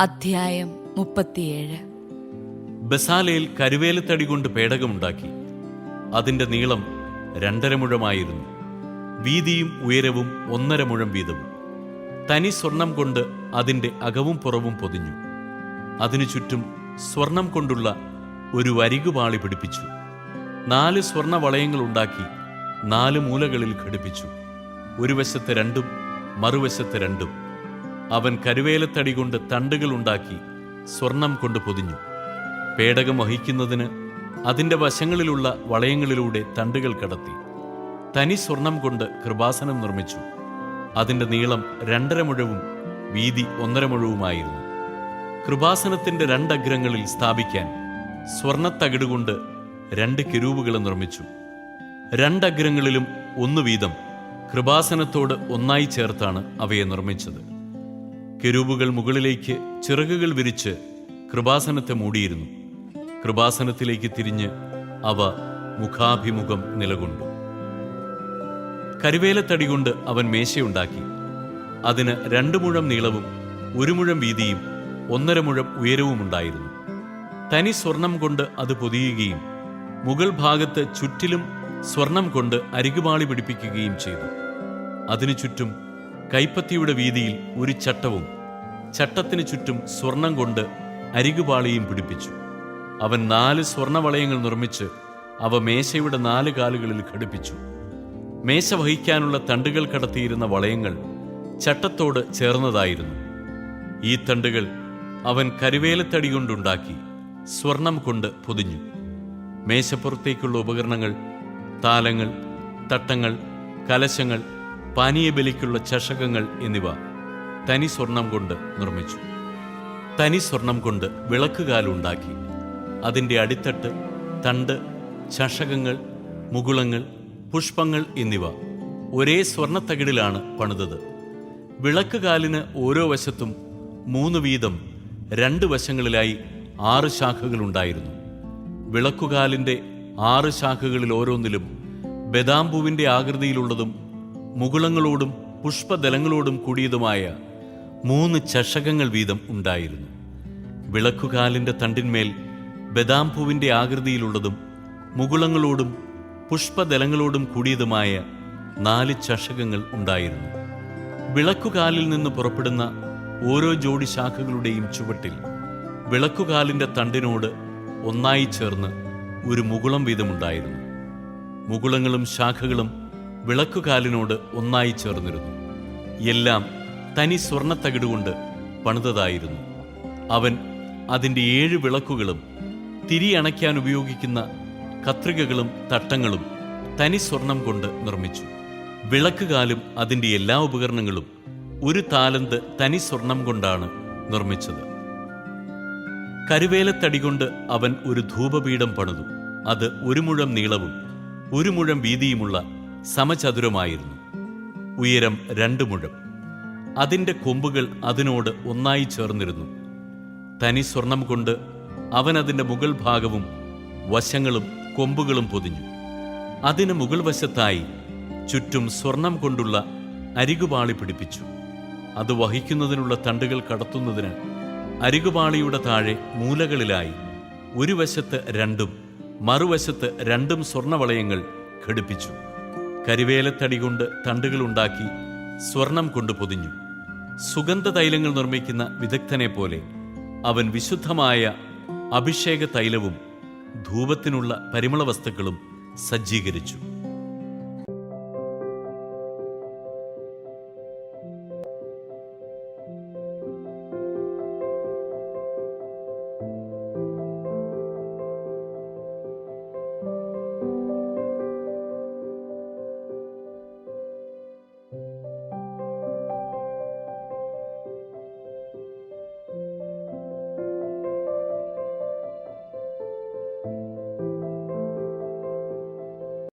അധ്യായം മുപ്പത്തിയേഴ്. ബസാലയിൽ കരുവേലത്തടി കൊണ്ട് പേടകമുണ്ടാക്കി. അതിന്റെ നീളം രണ്ടര മുഴമായിരുന്നു. വീതിയും ഉയരവും ഒന്നര മുഴം വീതവും. തനി സ്വർണം കൊണ്ട് അതിന്റെ അകവും പുറവും പൊതിഞ്ഞു. അതിനു ചുറ്റും സ്വർണം കൊണ്ടുള്ള ഒരു വരികുപാളി പിടിപ്പിച്ചു. നാല് സ്വർണ വളയങ്ങൾ ഉണ്ടാക്കി നാല് മൂലകളിൽ ഘടിപ്പിച്ചു. ഒരു വശത്ത് രണ്ടും മറുവശത്ത് രണ്ടും. അവൻ കരുവേലത്തടി കൊണ്ട് തണ്ടുകൾ ഉണ്ടാക്കി സ്വർണം കൊണ്ട് പൊതിഞ്ഞു. പേടകം വഹിക്കുന്നതിന് അതിന്റെ വശങ്ങളിലുള്ള വളയങ്ങളിലൂടെ തണ്ടുകൾ കടത്തി. തനി സ്വർണം കൊണ്ട് കൃപാസനം നിർമ്മിച്ചു. അതിന്റെ നീളം രണ്ടര മുഴവും വീതി ഒന്നര മുഴവുമായിരുന്നു. കൃപാസനത്തിന്റെ രണ്ടഗ്രങ്ങളിൽ സ്ഥാപിക്കാൻ സ്വർണത്തകിടുകൊണ്ട് രണ്ട് കിരൂപുകളെ നിർമ്മിച്ചു. രണ്ടഗ്രങ്ങളിലും ഒന്നു വീതം കൃപാസനത്തോട് ഒന്നായി ചേർത്താണ് അവയെ നിർമ്മിച്ചത്. കെരൂബുകൾ മുകളിലേക്ക് ചിറകുകൾ വിരിച്ച് കൃപാസനത്തെ മൂടിയിരുന്നു. കൃപാസനത്തിലേക്ക് തിരിഞ്ഞ് അവ മുഖാഭിമുഖം നിലകൊണ്ടു. കരുവേലത്തടി കൊണ്ട് അവൻ മേശയുണ്ടാക്കി. അതിന് രണ്ടു മുഴം നീളവും ഒരു മുഴം വീതിയും ഒന്നര മുഴം ഉയരവും ഉണ്ടായിരുന്നു. തനി സ്വർണം കൊണ്ട് അത് പൊതിയുകയും മുകൾ ഭാഗത്ത് ചുറ്റിലും സ്വർണം കൊണ്ട് അരികുപാളി പിടിപ്പിക്കുകയും ചെയ്തു. അതിനു ചുറ്റും കൈപ്പത്തിയുടെ വീതിയിൽ ഒരു ചട്ടവും ചട്ടത്തിനു ചുറ്റും സ്വർണം കൊണ്ട് അരികുപാളിയും പിടിപ്പിച്ചു. അവൻ നാല് സ്വർണവളയങ്ങൾ നിർമ്മിച്ച് അവ മേശയുടെ നാല് കാലുകളിൽ ഘടിപ്പിച്ചു. മേശ വഹിക്കാനുള്ള തണ്ടുകൾ കടത്തിയിരുന്ന വളയങ്ങൾ ചട്ടത്തോട് ചേർന്നതായിരുന്നു. ഈ തണ്ടുകൾ അവൻ കരുവേലത്തടി കൊണ്ടുണ്ടാക്കി സ്വർണം കൊണ്ട് പൊതിഞ്ഞു. മേശപ്പുറത്തേക്കുള്ള ഉപകരണങ്ങൾ താലങ്ങൾ തട്ടങ്ങൾ കലശങ്ങൾ പാനീയബലിക്കുള്ള ചഷകങ്ങൾ എന്നിവ തനി സ്വർണം കൊണ്ട് നിർമ്മിച്ചു. തനി സ്വർണം കൊണ്ട് വിളക്കുകാലുണ്ടാക്കി അതിന്റെ അടിത്തട്ട് തണ്ട് ചഷകങ്ങൾ മുകുളങ്ങൾ പുഷ്പങ്ങൾ എന്നിവ ഒരേ സ്വർണത്തകിടിലാണ് പണിതത്. വിളക്കുകാലിന് ഓരോ വശത്തും മൂന്ന് വീതം രണ്ട് വശങ്ങളിലായി ആറ് ശാഖകളുണ്ടായിരുന്നു വിളക്കുകാലിന്റെ ആറ് ശാഖകളിൽ ഓരോന്നിലും ബദാംബുവിന്റെ ആകൃതിയിലുള്ളതും മുകുളങ്ങളോടും പുഷ്പദലങ്ങളോടും കൂടിയതുമായ മൂന്ന് ചഷകങ്ങൾ വീതം ഉണ്ടായിരുന്നു. വിളക്കുകാലിന്റെ തണ്ടിന്മേൽ ബദാംപൂവിന്റെ ആകൃതിയിലുള്ളതും മുകുളങ്ങളോടും പുഷ്പദലങ്ങളോടും കൂടിയതുമായ നാല് ചഷകങ്ങൾ ഉണ്ടായിരുന്നു. വിളക്കുകാലിൽ നിന്ന് പുറപ്പെടുന്ന ഓരോ ജോഡി ശാഖകളുടെയും ചുവട്ടിൽ വിളക്കുകാലിന്റെ തണ്ടിനോട് ഒന്നായി ചേർന്ന് ഒരു മുകുളം വീതമുണ്ടായിരുന്നു. മുകുളങ്ങളും ശാഖകളും വിളക്കുകാലിനോട് ഒന്നായി ചേർന്നിരുന്നു. എല്ലാം തനി സ്വർണത്തകിടുകൊണ്ട് പണിതതായിരുന്നു. അവൻ അതിന്റെ ഏഴ് വിളക്കുകളും തിരി അണയ്ക്കാൻ ഉപയോഗിക്കുന്ന കത്രികകളും തട്ടങ്ങളും തനി സ്വർണം കൊണ്ട് നിർമ്മിച്ചു. വിളക്കുകാലും അതിന്റെ എല്ലാ ഉപകരണങ്ങളും ഒരു താലന്ത് തനി സ്വർണം കൊണ്ടാണ് നിർമ്മിച്ചത്. കരുവേലത്തടി കൊണ്ട് അവൻ ഒരു ധൂപപീഠം പണിതു. അത് ഒരു മുഴം നീളവും ഒരു മുഴം വീതിയുമുള്ള സമചതുരമായിരുന്നു. ഉയരം രണ്ട് മുഴം. അതിന്റെ കൊമ്പുകൾ അതിനോട് ഒന്നായി ചേർന്നിരുന്നു. തനി സ്വർണം കൊണ്ട് അവൻ അതിന്റെ മുകൾ ഭാഗവും വശങ്ങളും കൊമ്പുകളും പൊതിഞ്ഞു. അതിന് മുകൾ വശത്തായി ചുറ്റും സ്വർണം കൊണ്ടുള്ള അരികുപാളി പിടിപ്പിച്ചു. അത് വഹിക്കുന്നതിനുള്ള തണ്ടുകൾ കടത്തുന്നതിന് അരികുപാളിയുടെ താഴെ മൂലകളിലായി ഒരു വശത്ത് രണ്ടും മറുവശത്ത് രണ്ടും സ്വർണവളയങ്ങൾ ഘടിപ്പിച്ചു. കരിവേലത്തടി കൊണ്ട് തണ്ടുകളുണ്ടാക്കി സ്വർണം കൊണ്ട് പൊതിഞ്ഞു. സുഗന്ധ തൈലങ്ങൾ നിർമ്മിക്കുന്ന വിദഗ്ധനെ പോലെ അവൻ വിശുദ്ധമായ അഭിഷേക തൈലവും ധൂപത്തിനുള്ള പരിമള വസ്തുക്കളും സജ്ജീകരിച്ചു.